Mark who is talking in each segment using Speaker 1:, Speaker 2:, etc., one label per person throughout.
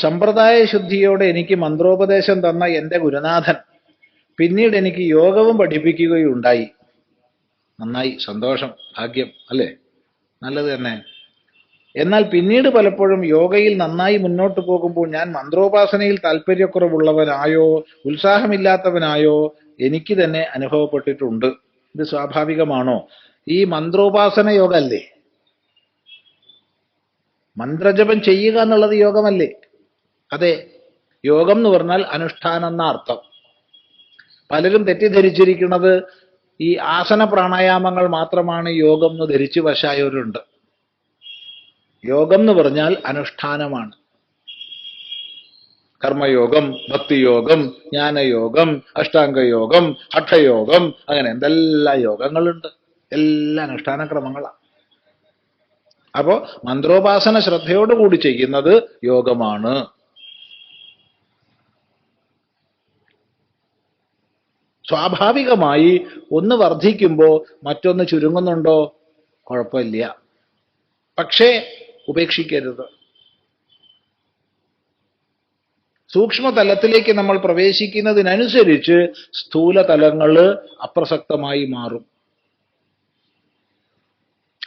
Speaker 1: സമ്പ്രദായ ശുദ്ധിയോടെ എനിക്ക് മന്ത്രോപദേശം തന്ന എന്റെ ഗുരുനാഥൻ പിന്നീട് എനിക്ക് യോഗവും പഠിപ്പിക്കുകയുണ്ടായി. നന്നായി സന്തോഷം ഭാഗ്യം അല്ലേ? നല്ലത് തന്നെ. എന്നാൽ പിന്നീട് പലപ്പോഴും യോഗയിൽ നന്നായി മുന്നോട്ട് പോകുമ്പോൾ ഞാൻ മന്ത്രോപാസനയിൽ താല്പര്യക്കുറവുള്ളവനായോ ഉത്സാഹമില്ലാത്തവനായോ എനിക്ക് തന്നെ അനുഭവപ്പെട്ടിട്ടുണ്ട്. ഇത് സ്വാഭാവികമാണോ? ഈ മന്ത്രോപാസന യോഗമല്ലേ? മന്ത്രജപം ചെയ്യുക എന്നുള്ളത് യോഗമല്ലേ? അതെ യോഗം എന്ന് പറഞ്ഞാൽ അനുഷ്ഠാനം എന്ന അർത്ഥം. പലരും തെറ്റിദ്ധരിച്ചിരിക്കുന്നത് ഈ ആസന പ്രാണായാമങ്ങൾ മാത്രമാണ് യോഗം എന്ന് ധരിച്ചു വശായവരുണ്ട്. യോഗം എന്ന് പറഞ്ഞാൽ അനുഷ്ഠാനമാണ്. കർമ്മയോഗം ഭക്തിയോഗം ജ്ഞാനയോഗം അഷ്ടാംഗയോഗം ഹഠയോഗം അങ്ങനെ എന്തെല്ലാം യോഗങ്ങളുണ്ട്. എല്ലാ അനുഷ്ഠാന ക്രമങ്ങളാണ് അപ്പോ മന്ത്രോപാസന ശ്രദ്ധയോടുകൂടി ചെയ്യുന്നത് യോഗമാണ്. സ്വാഭാവികമായി ഒന്ന് വർദ്ധിക്കുമ്പോൾ മറ്റൊന്ന് ചുരുങ്ങുന്നുണ്ടോ? കുഴപ്പമില്ല. പക്ഷേ ഉപേക്ഷിക്കരുത്. സൂക്ഷ്മതലത്തിലേക്ക് നമ്മൾ പ്രവേശിക്കുന്നതിനനുസരിച്ച് സ്ഥൂലതലങ്ങൾ അപ്രസക്തമായി മാറും.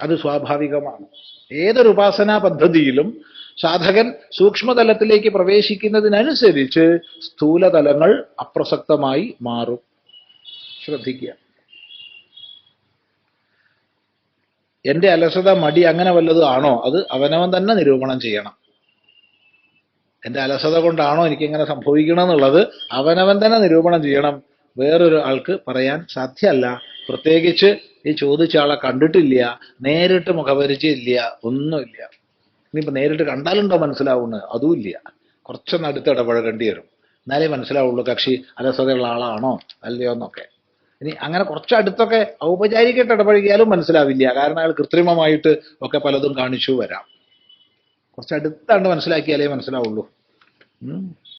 Speaker 1: അത് സ്വാഭാവികമാണ്. ഏതൊരു ഉപാസനാ പദ്ധതിയിലും സാധകൻ സൂക്ഷ്മതലത്തിലേക്ക് പ്രവേശിക്കുന്നതിനനുസരിച്ച് സ്ഥൂലതലങ്ങൾ അപ്രസക്തമായി മാറും. ശ്രദ്ധിക്കുക. എന്റെ അലസത മടി അങ്ങനെ വല്ലതും ആണോ? അത് അവനവൻ തന്നെ നിരൂപണം ചെയ്യണം. എന്റെ അലസത കൊണ്ടാണോ എനിക്കിങ്ങനെ സംഭവിക്കണം എന്നുള്ളത് അവനവൻ തന്നെ നിരൂപണം ചെയ്യണം. വേറൊരു ആൾക്ക് പറയാൻ സാധ്യമല്ല. പ്രത്യേകിച്ച് ഈ ചോദിച്ച ആളെ കണ്ടിട്ടില്ല നേരിട്ട് മുഖപരിചയമില്ല ഒന്നുമില്ല. ഇനിയിപ്പോ നേരിട്ട് കണ്ടാലുണ്ടോ മനസ്സിലാവുന്നത് അതുമില്ല. കുറച്ചൊന്ന് അടുത്ത് ഇടപഴകേണ്ടി വരും. എന്നാലേ മനസ്സിലാവുള്ളൂ കക്ഷി അലസതയുള്ള ആളാണോ? അല്ലയോ എന്നൊക്കെ ഇനി അങ്ങനെ കുറച്ച് അടുത്തൊക്കെ ഔപചാരികമായിട്ട് ഇടപഴകിയാലും മനസ്സിലാവില്ല. കാരണം അയാൾ കൃത്രിമമായിട്ട് ഒക്കെ പലതും കാണിച്ചു വരാം. കുറച്ച് അടുത്താണ്ട് മനസ്സിലാക്കിയാലേ മനസ്സിലാവുള്ളൂ.